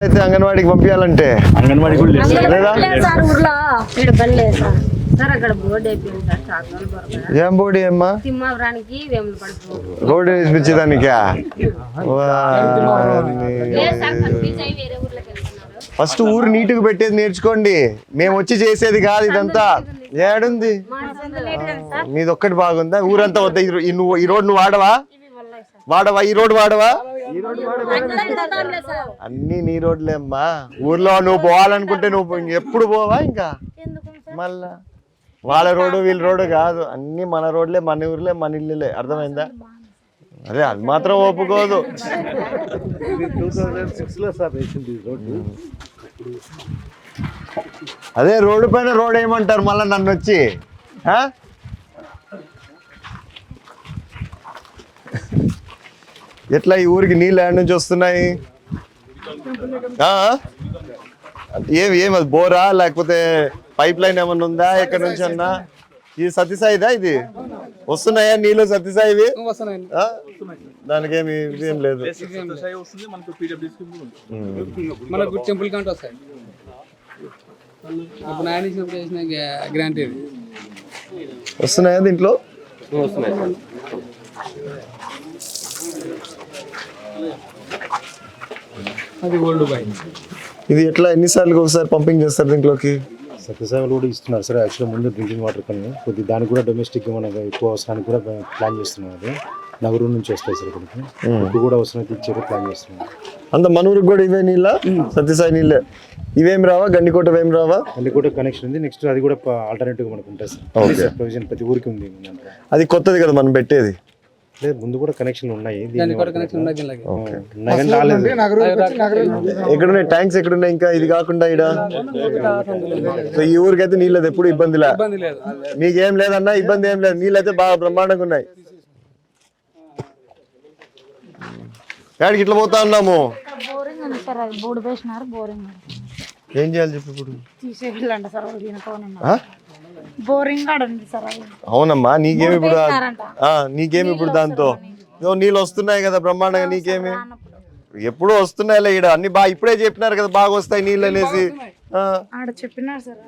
అయితే అంగన్వాడికి పంపించాలంటే అంగన్వాడీ ఏం బోడి అమ్మా రోడ్డు వేసిపించేదానికా ఫస్ట్ ఊరు నీట్గా పెట్టేది నేర్చుకోండి. మేము వచ్చి చేసేది కాదు ఇదంతా. ఏడుంది? మీది ఒక్కటి బాగుందా? ఊరంతా వద్ద? ఈ నువ్వు రోడ్ నువ్వు వాడవా? వాడవా? ఈ రోడ్ వాడవా? అన్ని నీ రోడ్లే అమ్మా ఊర్లో నువ్వు పోవాలనుకుంటే నువ్వు ఇంక ఎప్పుడు పోవా ఇంకా? మళ్ళా? వాళ్ళ రోడ్డు వీళ్ళ రోడ్డు కాదు. అన్ని మన రోడ్లే మన ఊర్లే మన ఇల్లులే అర్థమైందా? అదే అది మాత్రం ఒప్పుకోదు. అదే రోడ్డు పైన రోడ్ ఏమంటారు మళ్ళీ నన్ను వచ్చి? ఎట్లా ఈ ఊరికి నీళ్ళు ఏడ నుంచి వస్తున్నాయి? ఆ? ఏం ఏం అది బోరా లేకపోతే పైప్ లైన్ ఏమన్నా ఉందా ఎక్కడి నుంచి అన్నా? ఇది సత్యసాయిదా ఇది? వస్తున్నాయా నీళ్ళు సత్యసాయివి? ఆ? దానికి ఏమి ఏం లేదు. మనకు టెంపుల్ కంటే వస్తాయి. అప్పుడు ఆయన ఇచ్చినప్పుడు చేసిన గ్రాంట్ ఇది వస్తున్నాయా దీంట్లో? అది ఓల్డ్ బాయ్ ఇది ఎట్లా? ఎన్నిసార్లు ఒకసారి పంపింగ్ చేస్తారు దీంట్లోకి? సత్యసాయిలు కూడా ఇస్తున్నారు సార్ యాక్చువల్గా ముందు డ్రింకింగ్ వాటర్ కానీ కొద్ది దానికి కూడా డొమెస్టిక్ మనకు ఎక్కువ అవసరానికి కూడా ప్లాన్ చేస్తున్నారు అది. నగరు నుంచి వస్తాయి సార్ ఇక్కడికి. ఇప్పుడు కూడా అవసరం ఇచ్చారు ప్లాన్ చేస్తున్నారు. అంత మనూరికి కూడా ఇవే నీళ్ళ? సత్యసాయి నీళ్ళే. ఇవేం రావా? గండికోట ఏం రావా? కూడా కనెక్షన్ ఉంది. నెక్స్ట్ అది కూడా ఆల్టర్నేటివ్ మనకు ఉంటుంది సార్. సార్ ప్రొవిజన్ ప్రతి ఊరికి ఉంది. అది కొత్తది కదా మనం పెట్టేది. లేదు ముందు కూడా కనెక్షన్లు ఉన్నాయి దానికి కూడా కనెక్షన్ ఉన్నాయి ఎక్కడున్నాయి ట్యాంక్స్ ఎక్కడున్నాయి ఇంకా ఇది కాకుండా ఇడ సో ఈ ఊరికైతే నీళ్ళది ఎప్పుడు ఇబ్బంది లేదు. మీకేం లేదన్నా ఇబ్బంది ఏం లేదు. నీళ్ళు అయితే బాగా బ్రహ్మాండంగా ఉన్నాయి. ఇట్లా పోతా ఉన్నాము? ఏం చేయాలి చెప్పు ఇప్పుడు? బోరింగ్ సార్ అవునమ్మా నీకేమి ఇప్పుడు నీకేమి ఇప్పుడు దాంతో? నీళ్ళు. వస్తున్నాయి కదా బ్రహ్మాండంగా నీకేమి? ఎప్పుడు వస్తున్నాయిలే ఈడ అన్ని బాగా ఇప్పుడే చెప్పినారు కదా బాగా వస్తాయి నీళ్ళు అనేసి చెప్పినారు సార్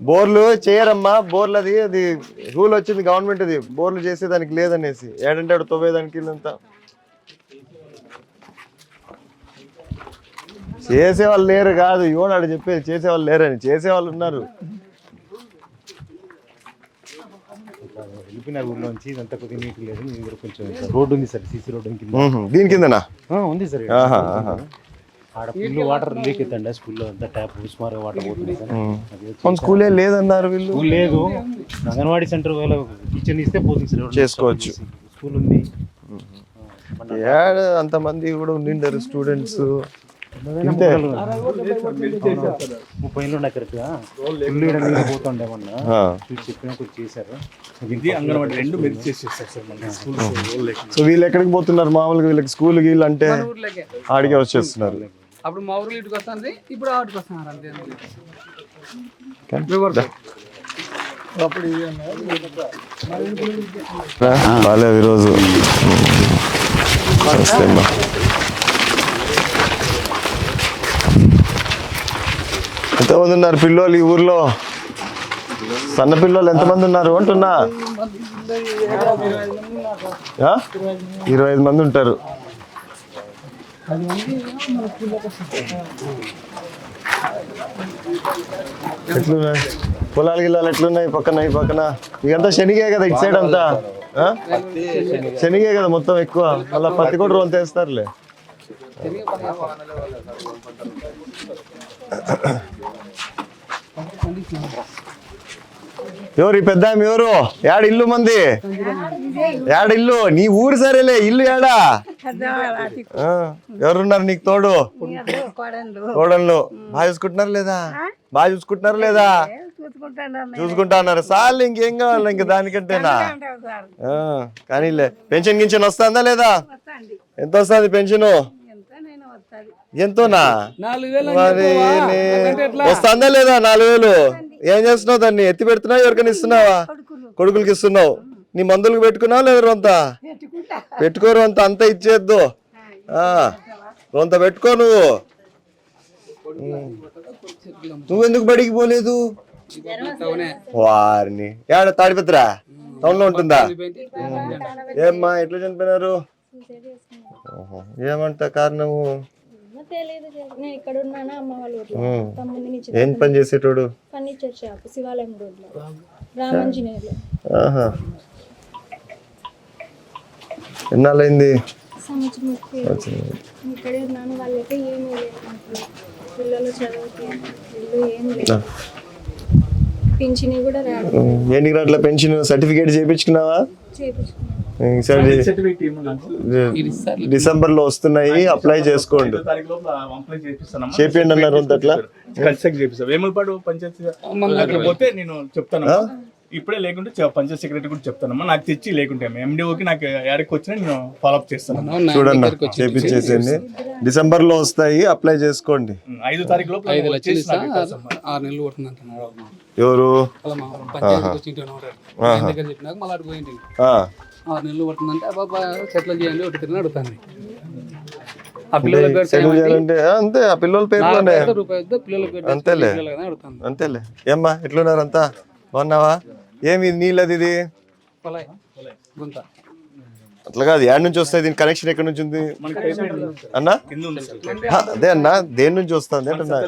బోర్లు చేయరమ్మా బోర్లు అది అది రూల్ వచ్చింది గవర్నమెంట్ అది బోర్లు చేసేదానికి లేదనేసి. ఏడంటే ఆడ తవ్వేదానికి ఇల్లంతా చేసేవాళ్ళు లేరు కాదు ఇవ్వడు ఆడ చెప్పేది. చేసేవాళ్ళు లేరని. చేసేవాళ్ళు ఉన్నారు. వెళ్ళిపోయిన ఊర్లోంచి ఇదంతా కొద్దిగా నీట్ లేదు ఇది కూడా కొంచెం రోడ్డు ఉంది సార్ సీసీ రోడ్డు కింద. దీని కిందనా? ఆ, ఉంది సార్. ఆహా, ఆహా. ఆడ ఫుల్ వాటర్ లీక్ అవుతుండే స్కూల్లో అంతా ట్యాప్ సుమారుగా వాటర్ పోతుంది సార్. అది వచ్చి- మన స్కూల్ లేదన్నారు వీళ్ళు? స్కూల్ లేదు. అంగన్వాడీ సెంటర్ వాళ్ళ కిచెన్ ఇస్తే పోతుంది సార్. చేసుకోవచ్చు. స్కూల్ ఉంది. ఏడ అంతమంది కూడా ఉండిండారు స్టూడెంట్స్ ఇంతే. ముప్పై ఇల్లు ఉన్నాయి కరెక్ట్గా ఫుల్ నీళ్ళు పోతుండే మొన్న ఆ. చూసి చెప్పినా కొంచెం చేశారు. ఇది అంగన్వాడీ రెండు మెరిట్ చేసేస్తారు సార్ మన స్కూల్ సో వీళ్ళు ఎక్కడికి పోతున్నారు? మామూలుగా వీళ్ళకి స్కూల్ గీళ్ళు అంటే ఊర్లోకే. ఆడికే వచ్చేస్తున్నారు. అప్పుడు మా ఊర్లో ఇటుకు వస్తుంది ఇప్పుడు ఆటుకు వస్తున్నారు అంతే. బాగాలేదు ఈరోజు. నమస్తే అమ్మా. ఎంతమంది ఉన్నారు పిల్లోళ్ళు ఈ ఊర్లో? సన్న ఎంతమంది ఉన్నారు అంటున్నా? ఇరవై ఐదు మంది ఉంటారు. ఎట్లున్నాయి? పొలాలు గిల్లాలు ఎట్లున్నాయి? పక్కన ఈ పక్కన. ఇదంతా శనిగే కదా ఇటు సైడ్ అంతా. శనిగే కదా మొత్తం ఎక్కువ. మళ్ళీ పత్తి కూడా రోజు తెస్తారులే. ఎవరు ఈ పెద్ద ఎవరు? యాడ ఇల్లు మంది? యాడ ఇల్లు? నీ ఊరు సరేలే ఇల్లు యాడా? ఎవరున్నారు నీకు తోడు? కోడళ్ళు. బాగా చూసుకుంటున్నారు లేదా? బాగా చూసుకుంటున్నారు లేదా? చూసుకుంటా అన్నారు సార్లు ఇంకేం కావాలి ఇంక దానికంటేనా? ఆ, కానీలే పెన్షన్ గింషన్ వస్తుందా లేదా? ఎంత వస్తుంది పెన్షన్? ఎంతోనా? వస్తుందా లేదా నాలుగు వేలు? ఏం చేస్తున్నావు దాన్ని? ఎత్తి పెడుతున్నావు? ఎవరికైనా ఇస్తున్నావా? కొడుకులకి ఇస్తున్నావు. నీ మందులకు పెట్టుకున్నావు లేదా రొంత? పెట్టుకో రొంత అంతా ఇచ్చేద్దు. ఆ, రొంత పెట్టుకో నువ్వు. నువ్వెందుకు బడికి పోలేదు? వారిని. ఏడ తాడిపత్రా? టౌన్లో ఉంటుందా. ఏమ్మా ఎట్లా చనిపోయినారు? ఓహో. ఏమంట కారణము? ఏం పని చేసేటోడు? ఫర్నిచర్ షాప్ శివాలయం రోడ్లో. రామాంజనేయులు. ఆహా. ఎన్నాళ్ళైంది సంవత్సరం ముప్పై ఇక్కడే ఉన్నాను వాళ్ళైతే ఏమీ లేదు నాకు. పిల్లలు చదువుకి ఇల్లు ఏం లేదు పింఛని కూడా రాదు ఎన్ని గంటల పెన్షన్ సర్టిఫికేట్ చేయించుకున్నావా? డిసెంబర్లో వస్తున్నాయి అప్లై చేసుకోండి. చేపియండి అన్నారు అంత అట్లా కన్స్ట్రక్ట్ చేపిస్తాం వేములపాడు పంచాయతీ పోతే నేను చెప్తానమ్మా ఇప్పుడే లేకుంటే పంచాయత్ సెక్రటరీ కూడా చెప్తానమ్మా. నాకు తెచ్చి లేకుంటే ఎండిఓకి నాకు ఎక్కడికి వచ్చినా నేను ఫాలోఅప్ చేస్తాను వచ్చి చేపించేసేయండి. డిసెంబర్లో వస్తాయి అప్లై చేసుకోండి. ఐదో తారీఖు లోపల. ఆరు నెలలు పడుతుంది ఎవరు? ఆరు నెలలు పడుతుందంటే అబ్బాబా సెటిల్ చేయండి ఒకటి తిరిగి అడుగుతాను అంతే ఆ పిల్లల పేరులోనే. అంతేలే. అంతేలే. ఏమ్మా ఎట్లున్నారు అంతా? బాగున్నావా? ఏమి నీళ్ళది ఇది? అట్లా కాదు యాడ్ నుంచి వస్తాయి దీని కనెక్షన్ ఎక్కడి నుంచి ఉంది. అన్నా? అదే అన్నా దేని నుంచి వస్తుంది? అంటున్నా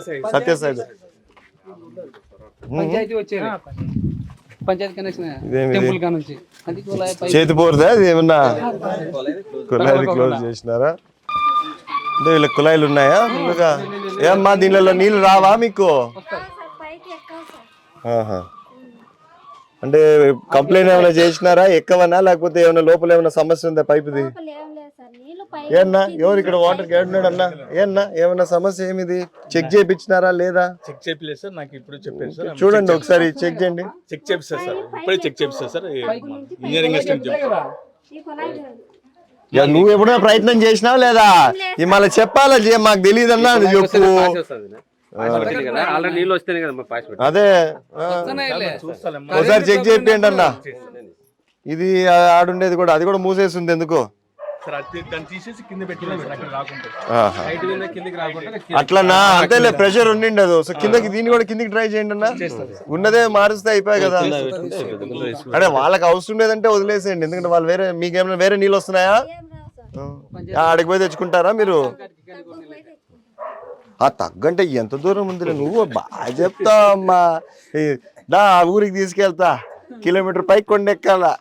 పంచాయతీ కనెక్షన్? టెంపుల్ కా నుంచి? కులాయి పై చేతి పోరుదా అది ఏమన్నా కుళాయిలు క్లోజ్ చేసినారా? అంటే వీళ్ళకి కుళాయిలు ఉన్నాయా? ఫుల్గా ఏమ్మా దీనిలో నీళ్ళు రావా మీకు? ఆహా. అంటే కంప్లైంట్ ఏమైనా చేసినారా? ఎక్కవనా? లేకపోతే ఏమైనా లోపల ఏమైనా సమస్య ఉందా పైపుది? ఏన్నా? ఎవరు ఇక్కడ వాటర్ ఏడున్నాడు అన్నా? ఏన్నా? ఏమైనా సమస్య ఏమిది? చెక్ చేయించినారా లేదా? చెక్ చేపిలేదు సార్. నాకు ఇప్పుడు చెప్పారు సార్. చూడండి ఒకసారి చెక్ చేయండి. చెక్ చేపిస్తారు సార్. ఇప్పుడే చెక్ చేపిస్తారు సార్. Engineering assistant. యా, నువ్వు ఎప్పుడైనా ప్రయత్నం చేసినావా లేదా? మళ్ళీ చెప్పాలా? జే మాకు తెలియదు అన్నా అది చెప్పు అదే ఒకసారి చెక్ చేయండి అన్న. ఇది ఆడుండేది కూడా అది కూడా మూసేస్తుంది ఎందుకు? అట్లనా? అంతేలే ప్రెషర్ ఉండిండదు. సో కిందకి దీన్ని కూడా కిందకి ట్రై చేయండి అన్న. ఉన్నదే మారుస్తే అయిపోయాయి కదా. అదే వాళ్ళకి అవసరం లేదంటే వదిలేసేయండి. ఎందుకంటే వాళ్ళు వేరే మీకేమైనా వేరే నీళ్ళు వస్తున్నాయా? ఆడికి పోయి తెచ్చుకుంటారా మీరు? ఆ తగ్గంటే ఎంత దూరం ఉంది నువ్వు బాగా చెప్తావు అమ్మా. దా ఆ ఊరికి తీసుకెళ్తా. కిలోమీటర్ పైకి కొండెక్కాలా.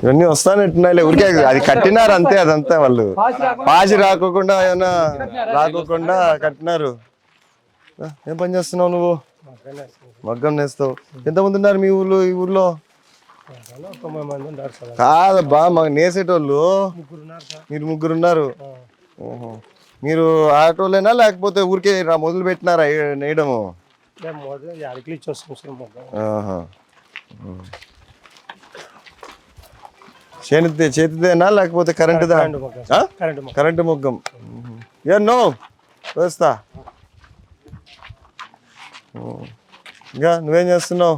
ఇవన్నీ వస్తానంటున్నాయిలే ఊరికే. అది కట్టినారు అంతే అదంతా వాళ్ళు. పాసి రాకోకుండా ఏమైనా రాకోకుండా కట్టినారు. ఏం పని చేస్తున్నావు నువ్వు? మగ్గం నేస్తావు. ఎంతమంది ఉన్నారు మీ ఊర్లో ఈ ఊర్లో? కాదబ్బా మాకు నేసేటోళ్ళు. మీరు ముగ్గురు ఉన్నారు. మీరు ఆటోలేనా లేకపోతే ఊరికే మొదలు పెట్టినారా నేయడము. చేతిదే చేతిదేనా లేకపోతే కరెంటుదా? ఆ? కరెంటు మొగ్గం. ఉహు. ఏ నో. వేస్తా. ఇంకా నువ్వేం చేస్తున్నావు?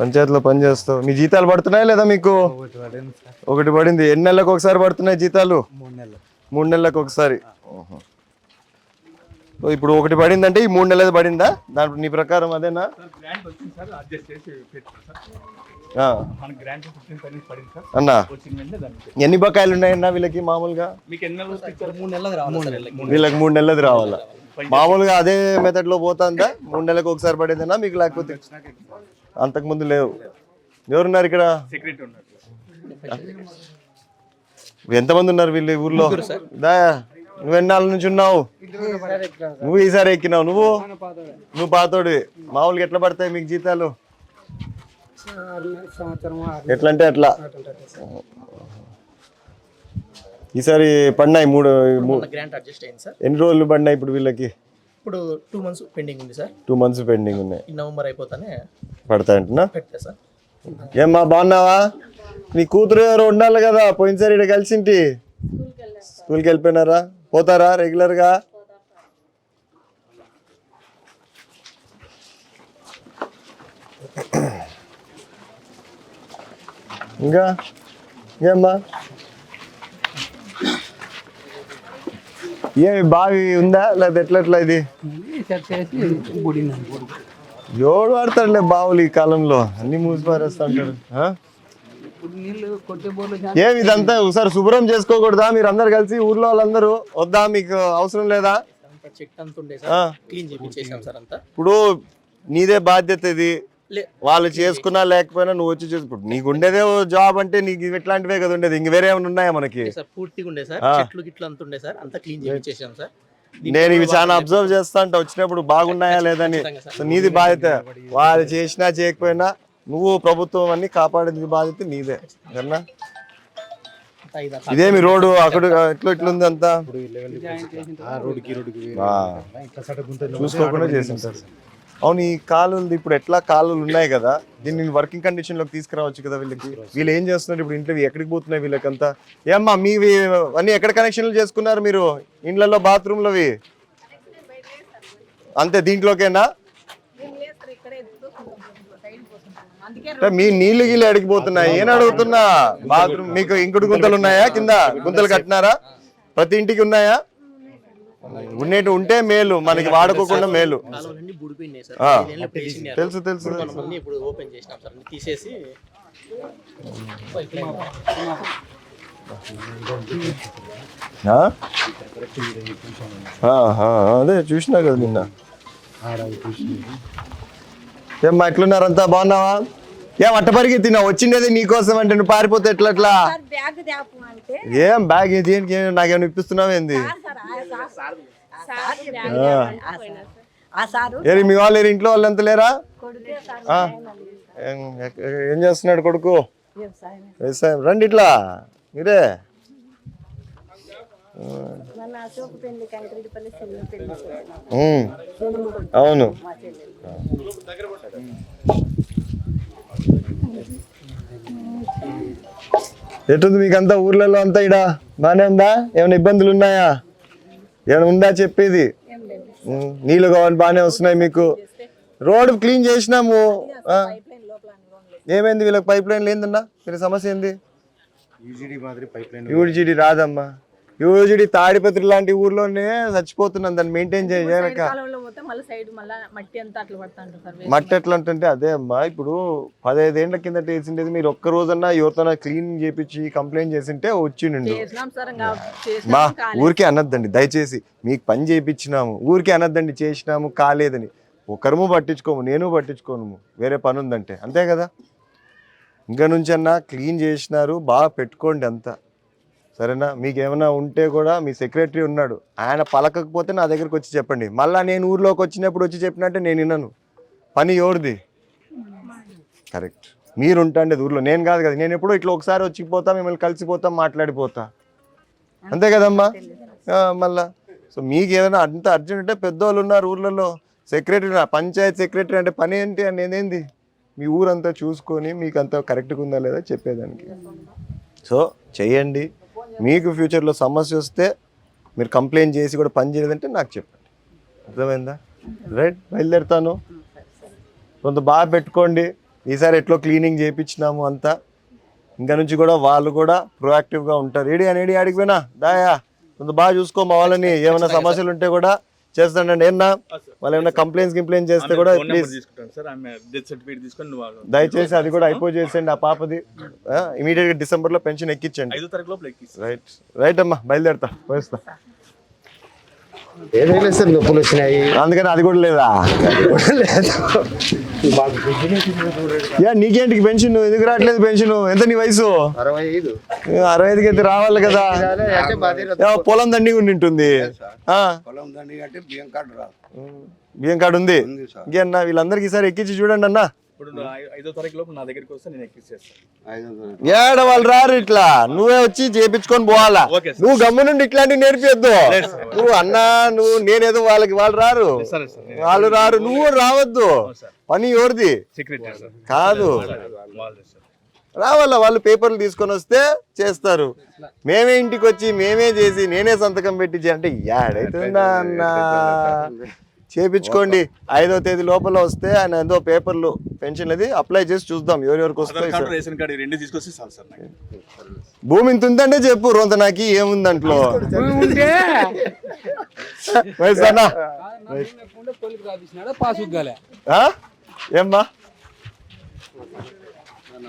పంచాయతీలో పని చేస్తావు. మీ జీతాలు పడుతున్నాయా లేదా మీకు? ఒకటి పడింది ఎన్ని నెలలకు ఒకసారి పడుతున్నాయి జీతాలు? మూడు నెలలకు ఒకసారి. ఇప్పుడు ఒకటి పడిందంటే ఈ మూడు నెలలు పడిందా? దాని నీ ప్రకారం అదేనా? అన్నా. ఎన్ని బకాయిలు ఉన్నాయన్నా వీళ్ళకి మామూలుగా? మీకు ఎన్ని నెలలు వస్తే ఇచ్చారు మూడు నెలలు రావాలి వీళ్ళకి మూడు నెలలది రావాలా? మామూలుగా అదే మెథడ్లో పోతుందా? మూడు నెలలకు ఒకసారి పడేదేనా మీకు లేకపోతే? అంతకు ముందు లేవు. ఎవరున్నారు ఇక్కడ? ఎంతమంది ఉన్నారు వీళ్ళు ఊర్లో? దా నువ్వు ఎన్నాళ్ళ నుంచి ఉన్నావు? నువ్వు ఈసారి ఎక్కినావు. నువ్వు? నువ్వు పాతోడివి. మామూలుగా ఎట్లా పడతాయి మీకు జీతాలు? సంవత్సరం ఎట్లా అంటే అట్లా. ఈసారి పడినాయి మూడు మూ- గ్రాంట్ అడ్జస్ట్ అయింది సార్. ఎన్ని రోజులు పడినాయి ఇప్పుడు వీళ్ళకి? ఇప్పుడు టూ మంత్స్ పెండింగ్ ఉంది సార్. టూ మంత్స్ పెండింగ్ ఉన్నాయి. నవంబర్ అయిపోతానే పడతాయంటున్నా పెడతా సార్. ఏమ్మా బాగున్నావా? నీ కూతురు ఎవరు ఉండాలి కదా పోయినసారి ఇక్కడ కలిసింటి. స్కూల్కి వెళ్ళిపోయినారా? పోతారా రెగ్యులర్గా ఇంకా ఇంకేమ్మా ఏమి బావి ఉందా? లేదా ఎట్లా ఎట్లా ఇది? ఎవడు వాడతాడులే బావులు ఈ కాలంలో? అన్ని మూసి పారేస్తా బోర్లు ఏమి ఇదంతా ఒకసారి శుభ్రం చేసుకోకూడదా? మీరు అందరు కలిసి ఊర్లో వాళ్ళందరూ వద్దా? మీకు అవసరం లేదా? ఇప్పుడు నీదే బాధ్యత ఇది. వాళ్ళు చేసుకున్నా లేకపోయినా నువ్వు వచ్చి చేసుకుంటు నీకు ఉండేదే ఓ జాబ్ అంటే నీకు ఇట్లాంటివే కదా ఉండేది. ఇంక వేరే ఏమైనా ఉన్నాయా మనకి? ఓకే సార్ పూర్తిగా ఉండే సార్. ఆ. చెట్లు గిట్లు అంత ఉండే సార్. అంతా క్లీన్ చేపించేసాం సార్. నేను ఇవి చాలా అబ్జర్వ్ చేస్తా అంట వచ్చినప్పుడు బాగున్నాయా లేదని నీది బాధ్యత. వాళ్ళు చేసినా చేయకపోయినా నువ్వు ప్రభుత్వం అన్ని కాపాడేది బాధ్యత నీదే. సరేనా? ఇది ఇదేమి రోడ్డు అక్కడ ఎట్లా ఇట్లుంది అంతా. ఇట్లా చూసుకోకుండా చేసింటారు అవును ఈ కాలువలు ఇప్పుడు ఎట్లా కాలువలు ఉన్నాయి కదా దీన్ని వర్కింగ్ కండిషన్లోకి తీసుకురావచ్చు కదా వీళ్ళకి? వీళ్ళు ఏం చేస్తున్నారు ఇప్పుడు ఇంట్లో? ఎక్కడికి పోతున్నాయి వీళ్ళకంతా? ఏమ్మా మీవి అన్ని ఎక్కడ కనెక్షన్లు చేసుకున్నారు మీరు? ఇండ్లలో బాత్రూమ్లవి అంతే దీంట్లోకేనా? అంటే మీ నీళ్ళు గీళ్ళు అడిగిపోతున్నాయి ఏం అడుగుతున్నా? బాత్రూమ్ మీకు ఇంకుడు గుంతలు ఉన్నాయా కింద? గుంతలు కట్టినారా? ప్రతి ఇంటికి ఉన్నాయా? ఉండేటి ఉంటే మేలు మనకి వాడుకోకుండా మేలు. తెలుసు తెలుసు తీసేసి అదే చూసినా కదా నిన్న. ఏమ్మా ఎట్లున్నారంతా? బాగున్నావా? ఏం అట్ట పరిగెత్తినా వచ్చిండేది నీకోసం అంటే నువ్వు పారిపోతే ఎట్లా ఎట్లా సార్ బ్యాగ్ తేపు అంటే. ఏం బ్యాగ్ ఏం నాకేమైనా ఇప్పిస్తున్నావు ఏంది? సార్ ఆ సార్. సార్ బ్యాగ్ ఆ. తేపోయినా సార్. ఆ సారు ఏరి మీ వాళ్ళు ఇంట్లో వాళ్ళు ఎంత లేరా? కొడుకే సార్. ఆ. ఏం చేస్తున్నాడు కొడుకు? వ్యవసాయం. రండి ఇట్లా. మీరే అవును. ఎటుంది మీకు అంతా ఊర్లలో అంతా ఇడా? బానే ఉందా? ఏమైనా ఇబ్బందులు ఉన్నాయా? ఏమైనా ఉందా చెప్పేది? నీళ్ళు కావాలి బాగానే వస్తున్నాయి మీకు. రోడ్ క్లీన్ చేసినాము. ఏమైంది వీళ్ళకి పైప్ లైన్ లేదన్నా? వీళ్ళ సమస్య ఏంది? యూజీడీ మాదిరి రాదమ్మా యూజిడి తాడిపత్రి లాంటి ఊర్లోనే చచ్చిపోతున్నాం దాన్ని మెయింటైన్ చేయలేక మళ్ళీ మట్టి ఎట్లా అంటే అదే అమ్మా ఇప్పుడు పదహైదేళ్ళ కిందట వేసిండేది మీరు ఒక్క రోజన్నా ఎవరితోనా క్లీన్ చేపించి కంప్లైంట్ చేసింటే వచ్చిండు. మా. ఊరికే అనొద్దండి దయచేసి మీకు పని చేయించినాము ఊరికే అనొద్దండి చేసినాము కాలేదని. ఒకరము పట్టించుకోము నేను పట్టించుకోను వేరే పని ఉందంటే అంతే కదా? ఇంకా నుంచి అన్నా క్లీన్ చేసినారు బాగా పెట్టుకోండి అంతా. సరేనా? మీకు ఏమైనా ఉంటే కూడా మీ సెక్రటరీ ఉన్నాడు. ఆయన పలకకపోతే నా దగ్గరకు వచ్చి చెప్పండి. మళ్ళీ నేను ఊర్లోకి వచ్చినప్పుడు వచ్చి చెప్పినట్టే నేను విన్నాను పని ఎవరిది? కరెక్ట్. మీరు ఉంటండి ఊర్లో. నేను కాదు కదా. నేను ఎప్పుడో ఇట్లా ఒకసారి వచ్చిపోతా మిమ్మల్ని కలిసిపోతాం మాట్లాడిపోతా. అంతే కదమ్మా? మళ్ళా. సో మీకు ఏదైనా అంత అర్జెంట్ అంటే పెద్దోళ్ళు ఉన్నారు ఊర్లలో. సెక్రటరీ పంచాయత్ సెక్రటరీ అంటే పని ఏంటి అని ఏంది? మీ ఊరంతా చూసుకొని మీకు అంతా కరెక్ట్గా ఉందా లేదా చెప్పేదానికి. సో చెయ్యండి. మీకు ఫ్యూచర్లో సమస్య వస్తే మీరు కంప్లైంట్ చేసి కూడా పని చేయలేదంటే నాకు చెప్పండి. అర్థమైందా? రైట్ బయలుదేరుతాను. కొంత బాగా పెట్టుకోండి. ఈసారి ఎట్లో క్లీనింగ్ చేయించినాము అంతా. ఇంకా నుంచి కూడా వాళ్ళు కూడా ప్రొయాక్టివ్గా ఉంటారు. ఏడి అని ఏడి ఆడికి పోయినా? దాయా. కొంత బాగా చూసుకో మా వాళ్ళని. ఏమైనా సమస్యలు ఉంటే కూడా చేస్తానండి. ఏమన్నా వాళ్ళు ఏమైనా కంప్లైంట్స్ కంప్లైంట్ చేస్తే కూడా ప్లీజ్ దయచేసి అది కూడా అయిపో చేసేయండి. ఆ పాపది ఇమీడియట్గా డిసెంబర్లో పెన్షన్ ఎక్కించండి. రైట్ రైట్ అమ్మా బయలుదేరుతా. పోయిస్తా. ఏదైనా సార్ నొప్పులు వచ్చినాయి. అందుకని అది కూడా లేదా? యా నీకేంటికి పెన్షన్? ఎందుకు రావట్లేదు పెన్షన్? ఎంత నీ వయసు? అరవై ఐదు అరవై ఐదుకి అయితే రావాలి కదా. పొలం దండి ఉండి ఉంటుంది ఆ, పొలం దండి అంటే బియ్యం కార్డు రాదు. బియ్యం కార్డు ఉంది? ఉంది సార్. ఇంకేనా వీళ్ళందరికి ఈసారి ఎక్కించి చూడండి అన్న. ఇప్పుడు నువ్వు ఐ- ఐదో తారీఖు లోపు నా దగ్గరికి వస్తే నేను ఎక్కిస్తాను ఐదు వందలు ఏడ వాళ్ళు రారు ఇట్లా? నువ్వే వచ్చి చేపించుకొని పోవాలా? Okay sir. నువ్వు గమ్ము నుండి ఇట్లాంటివి నేర్పియొద్దు నువ్వు అన్నా నువ్వు నేనేదో వాళ్ళకి వాళ్ళు రారు. సరే సార్ నేను వాళ్ళు రారు. నువ్వు రావద్దు. సార్. పని ఎవరిది? Secretary sir. కాదు. రావాలా? వాళ్ళు పేపర్లు తీసుకొని వస్తే చేస్తారు. మేమే ఇంటికి వచ్చి మేమే చేసి నేనే సంతకం పెట్టి అంటే యాడైతుందా అన్న? చేపించుకోండి. ఐదో తేదీ లోపల వస్తే ఆయన ఏదో పేపర్లు పెన్షన్ అది అప్లై చేసి చూద్దాం ఎవరెవరికి వస్తాయి కార్డు సార్. రేషన్ కార్డు ఈ రెండు తీసుకొస్తే చాలు సార్ నాకు. భూమి ఇంత ఉందంటే చెప్పు రొంత నాకు ఏముంది దాంట్లో? ఏమ్మా?